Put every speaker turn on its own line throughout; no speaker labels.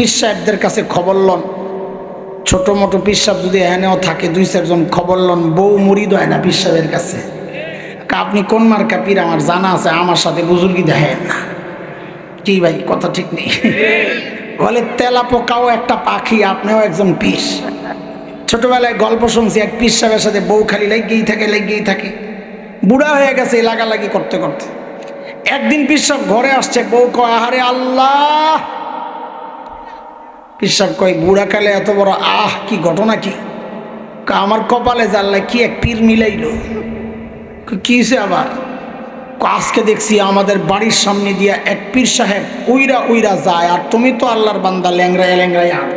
পীর সাহেবদের কাছে খবর লন। ছোট মোটো পীর সাহেব যদি এনেও থাকে, দুই চারজন খবর লন, বউ মুড়িদ হয় না পীর সাহেবের কাছে। আপনি কোন মার্কা পীর? আমার জানা আছে, আমার সাথে বুজুর্গি দেখেন না। কি ভাই, কথা ঠিক নেই। বলে তেলা পোকাও একটা পাখি, আপনিও একজন পীর। ছোটবেলায় গল্প শুনছি, এক পীর সাহেবের সাথে বউ খালি লেগেই থাকে লেগেই থাকে। বুড়া হয়ে গেছে লাগালাগি করতে করতে। একদিন পীর সাহেব ঘরে আসছে, বউ কয়, আহারে আল্লাহ! সাহেব কয়, বুড়া কালে এত বড় আহ, কি ঘটনা কি? আমার কপালে জানলে কি এক পীর মিলাইল? হয়েছে আবার? আজকে দেখছি আমাদের বাড়ির সামনে দিয়া এক পীর সাহেব উইরা উইরা যায় আর তুমি তো আল্লাহর বান্দা ল্যাংরায় ল্যাংরায় আর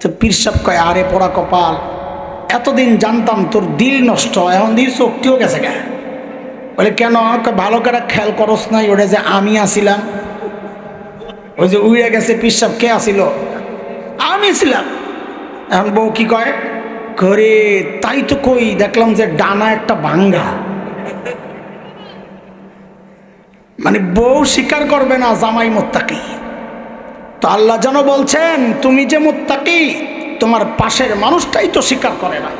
তো পীর সাহেব কয়, আরে পড়া কপাল, এতদিন জানতাম তোর দিল নষ্ট, এখন দিল শক্তিও গেছে গা। বলে, কেন? ভালো করে খেয়াল করস নাই ওটা যে আমি আসিলাম? ওই যে উড়ে গেছে পীর সাহেব কে আসিল? আমি ছিলাম। এখন বউ কি কয়? করে তাই তো কই, দেখলাম যে ডানা একটা ভাঙ্গা। মানে বউ স্বীকার করবে না জামাই মোত্তাকি। তো আল্লাহ যেন বলছেন, তুমি যে মোত্তাকি, তোমার পাশের মানুষটাই তো স্বীকার করে না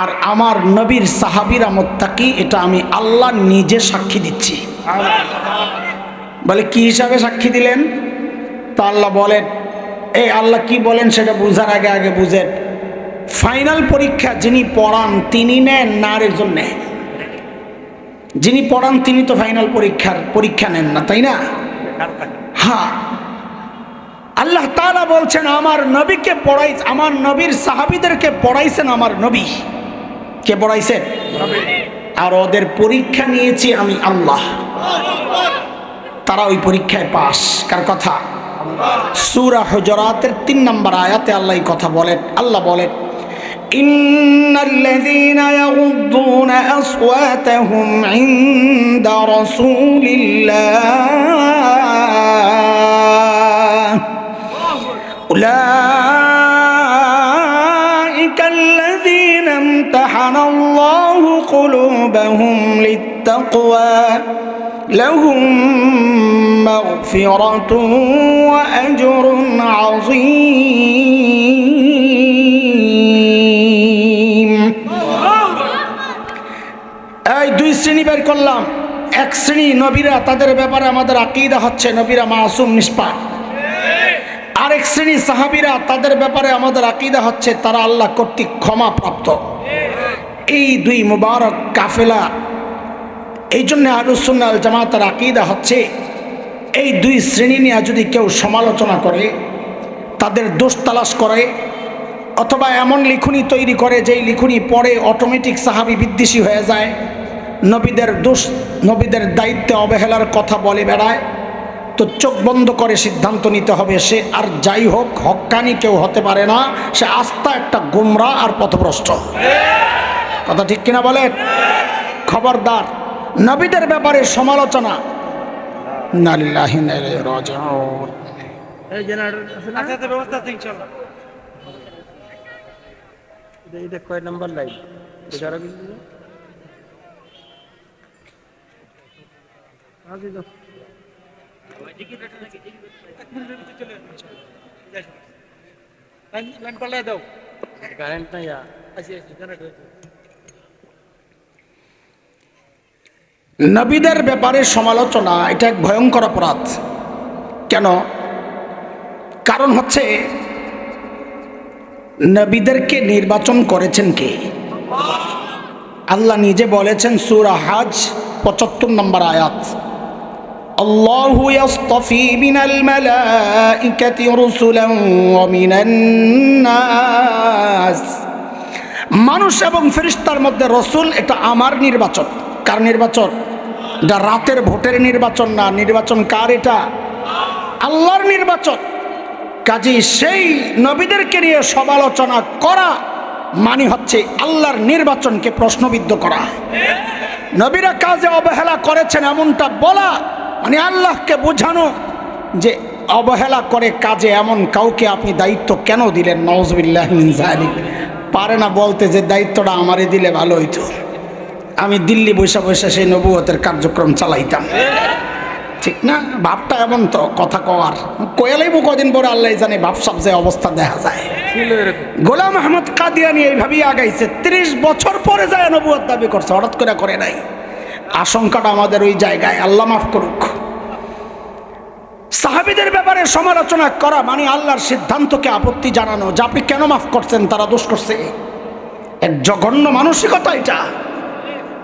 আর আমার নবীর সাহাবিরা মোত্তাকি, এটা আমি আল্লাহ নিজে সাক্ষী দিচ্ছি। বলে, কি হিসাবে সাক্ষী দিলেন? তো আল্লাহ বলেন এই আল্লাহ কি বলেন সেটা বুঝার আগে আগে বুঝেন। ফাইনাল পরীক্ষা যিনি পড়ান তিনি নেন না আরেকজন নেন যিনি পড়ান তিনি তো ফাইনাল পরীক্ষার পরীক্ষা নেন না তাই না? হ্যাঁ। আল্লাহ তাআলা বলছেন আমার নবীকে পড়াই আমার নবীর সাহাবিদেরকে পড়াইছেন আমার নবী। কে পড়াইছেন? আর ওদের পরীক্ষা নিয়েছি আমি আল্লাহ। তারা ওই পরীক্ষায় পাশ। কার কথা? সুরা হজরাতের তিন নম্বর আয়াতে আল্লাহ এই কথা বলেন আল্লাহ বলেন إن الذين يغضون أصواتهم عند رسول الله أولئك الذين امتحن الله قلوبهم للتقوى لهم مغفرة وأجر عظيم এই দুই শ্রেণী বের করলাম এক শ্রেণী নবীরা তাদের ব্যাপারে আমাদের আকিদা হচ্ছে নবীরা মাসুম নিষ্পাপ আরেক শ্রেণী সাহাবিরা তাদের ব্যাপারে আমাদের আকিদা হচ্ছে তারা আল্লাহ কর্তৃক ক্ষমা প্রাপ্ত এই দুই মুবারক কাফেলা এই জন্য আলুসুন্নাল জামাতার আকিদা হচ্ছে, এই দুই শ্রেণি নিয়ে যদি কেউ সমালোচনা করে, তাদের দোষ তালাশ করে, অথবা এমন লিখুনি তৈরি করে যেই লিখুনি পরে অটোমেটিক সাহাবি বিদ্বেষী হয়ে যায়, নবীদের দোষ, নবীদের দায়িত্বে অবহেলার কথা বলে বেড়ায়, তো চোখ বন্ধ করে সিদ্ধান্ত নিতে হবে, সে আর যাই হোক হক্কানি কেউ হতে পারে না, সে আস্থা একটা গুমরা আর পথভ্রষ্ট। কথা ঠিক কিনা বলেন? খবরদার। নবীদের ব্যাপারে সমালোচনা। নালিল্লাহি ওয়া ইন্না ইলাইহি রাজিউন।
এই জেনারেটর আছে না আচ্ছা ব্যবস্থা আছে ইনশাআল্লাহ এটা এটা কয় নাম্বার লাইন এটা আরও কিছু দিলো? আগে দাও লাইন পাল্লাই দাও কারেন্ট নাই আছে আছে জেনারেটর
নবীদের ব্যাপারে সমালোচনা এটা এক ভয়ঙ্কর অপরাধ কেন কারণ হচ্ছে নবীদেরকে নির্বাচন করেছেন কে আল্লাহ নিজে বলেছেন সুরা হাজ পঁচাত্তর নম্বর আয়াত الله يصطفي من الملائكة رسلا ومن الناس মানুষ এবং ফেরিস্তার মধ্যে রসুল এটা আমার নির্বাচন কার নির্বাচন এটা রাতের ভোটের নির্বাচন না, নির্বাচন কার এটা? আল্লাহর নির্বাচন। কাজী সেই নবীদেরকে নিয়ে সমালোচনা করা মানে হচ্ছে আল্লাহর নির্বাচনকে প্রশ্নবিদ্ধ করা। নবীরা কাজে অবহেলা করেছেন এমনটা বলা মানে আল্লাহকে বোঝানো যে অবহেলা করে কাজে এমন কাউকে আপনি দায়িত্ব কেন দিলেন? নওয়াজবিল্লাহ পারে না বলতে যে দায়িত্বটা আমারে দিলে ভালো হইতো। আমি দিল্লি বৈশা বৈশা সেই নবুয়তের কার্যক্রম চালাইতাম। ঠিক না? বাপটা এমন তো কথা কওয়ার। কোয়ালেই কদিন পরে আল্লাহ জানে বাপ সব যে অবস্থা দেখা যায়। গোলাম আহমদ কাদিয়ানি এইভাবেই আগাইছে। ত্রিশ বছর পরে যায় নবুয়ার দাবি করছে হঠাৎ করে করে নাই। আশঙ্কাটা আমাদের ওই জায়গায় আল্লাহ মাফ করুক। সাহাবিদের ব্যাপারে সমালোচনা করা মানে আল্লাহর সিদ্ধান্তকে আপত্তি জানানো যে আপনি কেন মাফ করছেন তারা দোষ করছে। এক জঘন্য মানসিকতা এটা।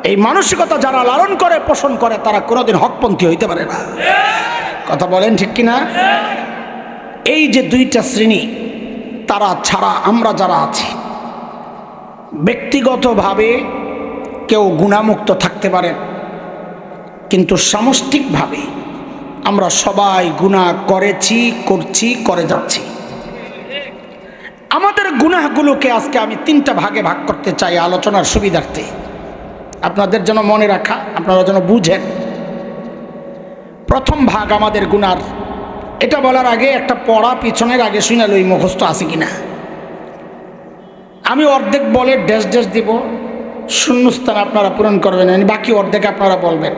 এই মানসিকতা যারা লালন করে, পোষণ করে, তারা কোনোদিন হকপন্থী হইতে পারে না। কথা বলেন ঠিক কিনা? এই যে দুইটা শ্রেণি, তারা ছাড়া আমরা যারা আছি, ব্যক্তিগতভাবে কেউ গুণামুক্ত থাকতে পারে, কিন্তু সামষ্টিকভাবে আমরা সবাই গুণা করেছি, করছি, করে যাচ্ছি। আমাদের গুনাহগুলোকে আজকে আমি তিনটা ভাগে ভাগ করতে চাই আলোচনার সুবিধার্থে। আপনাদের যেন মনে রাখা, আপনারা যেন বুঝেন। প্রথম ভাগ আমাদের গুনার। এটা বলার আগে একটা পড়া পিছনের আগে শুনে লই, মুখস্থ আছে কিনা। আমি অর্ধেক বলে ড্যাশ ড্যাশ দিব, শূন্যস্থান আপনারা পূরণ করবেন, আর বাকি অর্ধেক আপনারা বলবেন।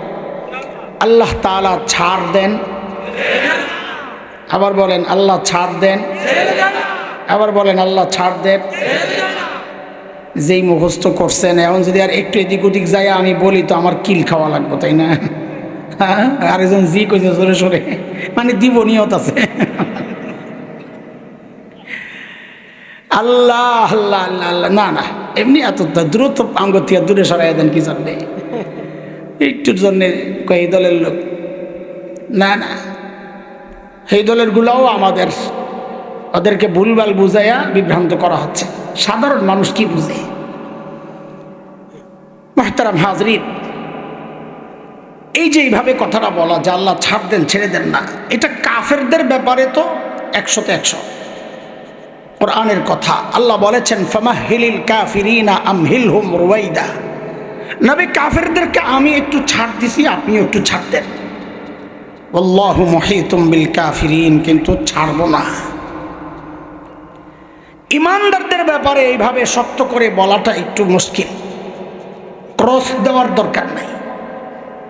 আল্লাহ তাআলা ছাড় দেন। আবার বলেন, আল্লাহ ছাড় দেন। আবার বলেন, আল্লাহ ছাড় দেন। যেই মুখস্থ করছেন, এখন যদি আর একটু এদিক ওদিক যায়, আমি বলি তো আমার কিল খাওয়া লাগবো, তাই না? হ্যাঁ? আরেকজন জি কইছে সরে সরে। মানে দিব নিয়ত আছে। আল্লাহ আল্লাহ আল্লাহ আল্লাহ। না না, এমনি এত দ্রুত আঙ্গ দূরে সরাই দেন, কি জন্যে? একটুর জন্যে এই দলের লোক। না না, সেই দলের গুলাও আমাদের ওদেরকে ভুলভাল বুঝাইয়া বিভ্রান্ত করা হচ্ছে। সাধারণ মানুষ কি বুঝে? মাহতারাম হাজরিন, এই যে এইভাবে কথাটা বলা যে আল্লাহ ছাড় দেন, ছেড়ে দেন না, এটা কাফেরদের ব্যাপারে তো একশোতে একশো। কোরআনের কথা, আল্লাহ বলেছেন ফামাহিলিল কাফিরিনা আমহিল হুম রুয়াইদা নবী, কাফেরদেরকে আমি একটু ছাড় দিছি, আপনিও একটু ছাড় দেন। আল্লাহ মহিতুম বিল কাফিরিন, কিন্তু ছাড়বো না। ইমানদারদের ব্যাপারে এইভাবে শক্ত করে বলাটা একটু মুশকিল। ক্রস দেওয়ার দরকার নাই।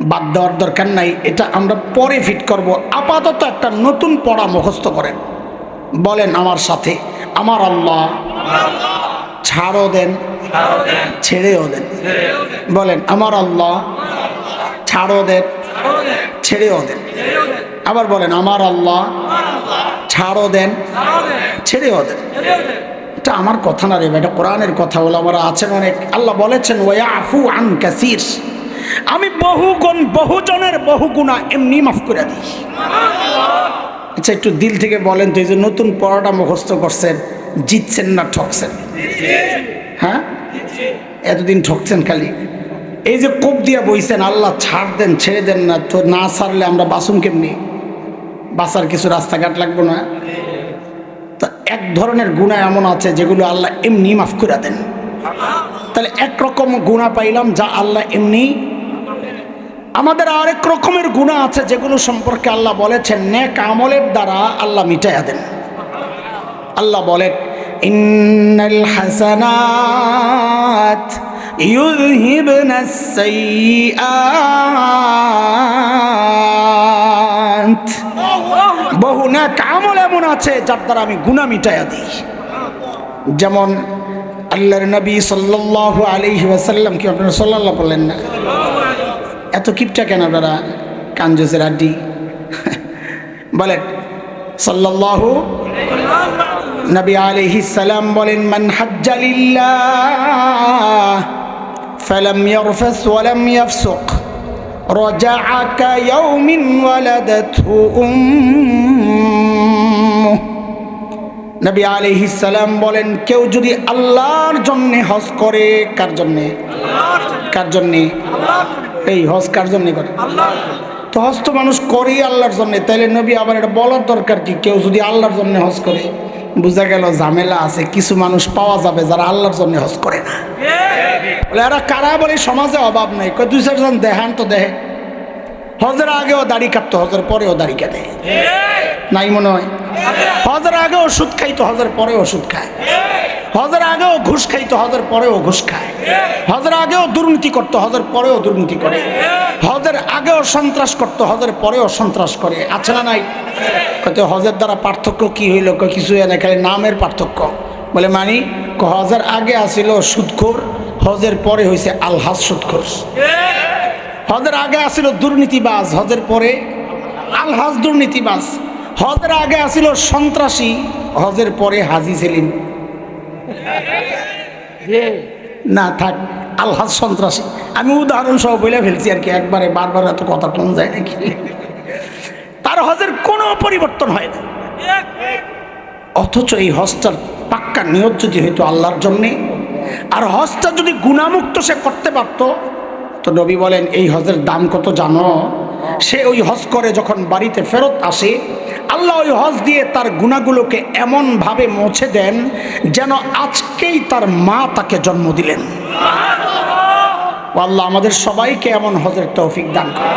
বাদ দেওয়ার দরকার নাই। এটা আমরা পরে ফিট করব। আপাতত একটা নতুন পড়া মুখস্থ করেন। বলেন আমার সাথে, আমার আল্লাহ ছাড়ও দেন, ছেড়েও দেন। বলেন, আমার আল্লাহ ছাড়ও দেন, ছেড়েও দেন। আবার বলেন, আমার আল্লাহ ছাড়ও দেন, ছেড়েও দেন। এটা আমার কথা না রে এটা কোরআনের কথা বলে আমরা আছেন অনেক আল্লাহ বলেছেন ওয়া আন কাসির। আমি বহু গুণ বহুজনের বহু গুণা এমনি মাফ করে দিই। আচ্ছা একটু দিল থেকে বলেন তো, এই যে নতুন পড়াটা মুখস্থ করছেন, জিতছেন না ঠকছেন? হ্যাঁ? এতদিন ঠকছেন খালি। এই যে কোপ দিয়া বইছেন, আল্লাহ ছাড় দেন, ছেড়ে দেন না, তো না ছাড়লে আমরা বাসুম কেমনি? বাসার কিছু রাস্তাঘাট লাগবো না? এক ধরনের গুণা এমন আছে যেগুলো আল্লাহ এমনি মাফ করে দেন। তাহলে একরকম গুণা পাইলাম যা আল্লাহ এমনি আমাদের আরেক রকমের গুণা আছে যেগুলো সম্পর্কে আল্লাহ বলেছেন নেক আমলের দ্বারা আল্লাহ মিটাইয়া দেন। আল্লাহ বলেন, ইন্নাল হাসানাত ইউযহিবনা সাইয়্যাত বহু নেক আমল এমন আছে যার দ্বারা আমি গুণা মিটাইয়া দিই। যেমন আল্লাহর নবী সাল্লাল্লাহু আলাইহি ওয়াসাল্লাম, কি আপনারা সাল্লাল্লাহ বললেন না? এত কিপটা কেন আপনারা? কাঞ্জুসের আড্ডি বলেন, সাল্লাল্লাহু নবী আলাইহি সালাম বলেন, মান হাজ্জা লিল্লাহ ফালাম ইয়ারফাস ওয়ালাম ইয়াফসুক رجع كيوم ولدته أمه নবী আলাইহিস সালাম বলেন কেউ যদি আল্লাহর জন্য হজ করে কার জন্যে কার জন্যে এই হজ কার জন্যে করে তো হজ তো মানুষ করেই আল্লাহর জন্যে তাইলে নবী আবার এটা বলার দরকার কি কেউ যদি আল্লাহর জন্য হজ করে বোঝা গেল ঝামেলা আছে কিছু মানুষ পাওয়া যাবে যারা আল্লাহর জন্য হজ করে না বলে, এরা কারা বলে? সমাজে অভাব নেই। দুই চারজন দেখান তো দেহে। হজের আগেও দাড়ি কাটতো, হজের পরেও দাড়ি কাটে। নাই মনে হয়। হজের আগে ওষুধ খাই তো হজের পরে ওষুধ খায়। হজের আগেও ঘুষ খাইতো, হজের পরেও ঘুষ খায়। হজের আগেও দুর্নীতি করতো, হজের পরেও দুর্নীতি করে। হজের আগেও সন্ত্রাস করতো, হজের পরেও সন্ত্রাস করে। আছে না নাই? কত হজের দ্বারা পার্থক্য কি হইল? কিছু এনে খালি নামের পার্থক্য। বলে, মানি? হজের আগে আসিল সুদখোর হজের পরে হয়েছে আল আলহাজ সুদখোর হজের আগে আসিল দুর্নীতিবাজ, হজের পরে আল আলহাজ দুর্নীতিবাজ। হজের আগে আসিল সন্ত্রাসী, হজের পরে হাজি সেলিম। না, থাক, আলহাজ সন্ত্রাসী। আমি উদাহরণ সহ বলে ফেলছি আর কি, একবারে বারবার এত কথা কম যায় নাকি? তার হজের কোনো পরিবর্তন হয় না। অথচ এই হজটার পাক্কা নিয়ত যদি হইতো আল্লাহর জন্যে আর হজটা যদি গুণামুক্ত সে করতে পারত, তো নবী বলেন, এই হজের দাম কত জানো? সে ওই হজ করে যখন বাড়িতে ফেরত আসে, আল্লাহ ওই হজ দিয়ে তার গুণাগুলোকে এমনভাবে মুছে দেন যেন আজকেই তার মা তাকে জন্ম দিলেন। আল্লাহ আমাদের সবাইকে এমন হজের তৌফিক দান করে